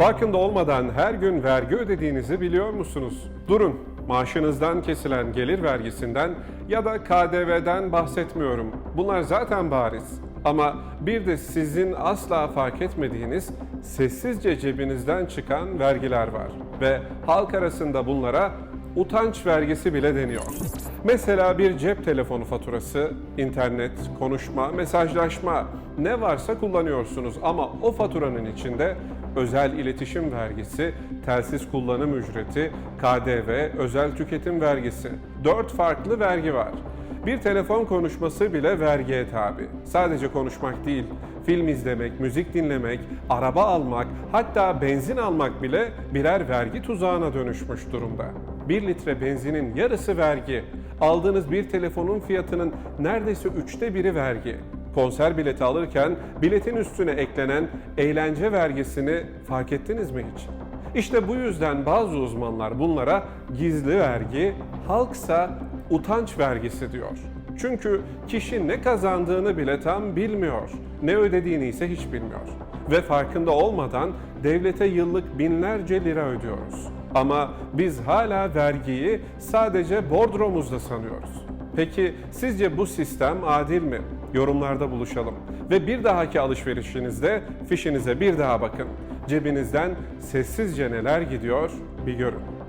Farkında olmadan her gün vergi ödediğinizi biliyor musunuz? Durun, maaşınızdan kesilen gelir vergisinden ya da KDV'den bahsetmiyorum. Bunlar zaten bariz. Ama bir de sizin asla fark etmediğiniz sessizce cebinizden çıkan vergiler var. Ve halk arasında bunlara utanç vergisi bile deniyor. Mesela bir cep telefonu faturası, internet, konuşma, mesajlaşma ne varsa kullanıyorsunuz ama o faturanın içinde özel iletişim vergisi, telsiz kullanım ücreti, KDV, özel tüketim vergisi. Dört farklı vergi var. Bir telefon konuşması bile vergiye tabi. Sadece konuşmak değil, film izlemek, müzik dinlemek, araba almak, hatta benzin almak bile birer vergi tuzağına dönüşmüş durumda. 1 litre benzinin yarısı vergi. Aldığınız bir telefonun fiyatının neredeyse üçte biri vergi. Konser bileti alırken biletin üstüne eklenen eğlence vergisini fark ettiniz mi hiç? İşte bu yüzden bazı uzmanlar bunlara gizli vergi, halksa utanç vergisi diyor. Çünkü kişi ne kazandığını bile tam bilmiyor, ne ödediğini ise hiç bilmiyor. Ve farkında olmadan devlete yıllık binlerce lira ödüyoruz. Ama biz hala vergiyi sadece bordromuzda sanıyoruz. Peki sizce bu sistem adil mi? Yorumlarda buluşalım. Ve bir dahaki alışverişinizde fişinize bir daha bakın. Cebinizden sessizce neler gidiyor bir görün.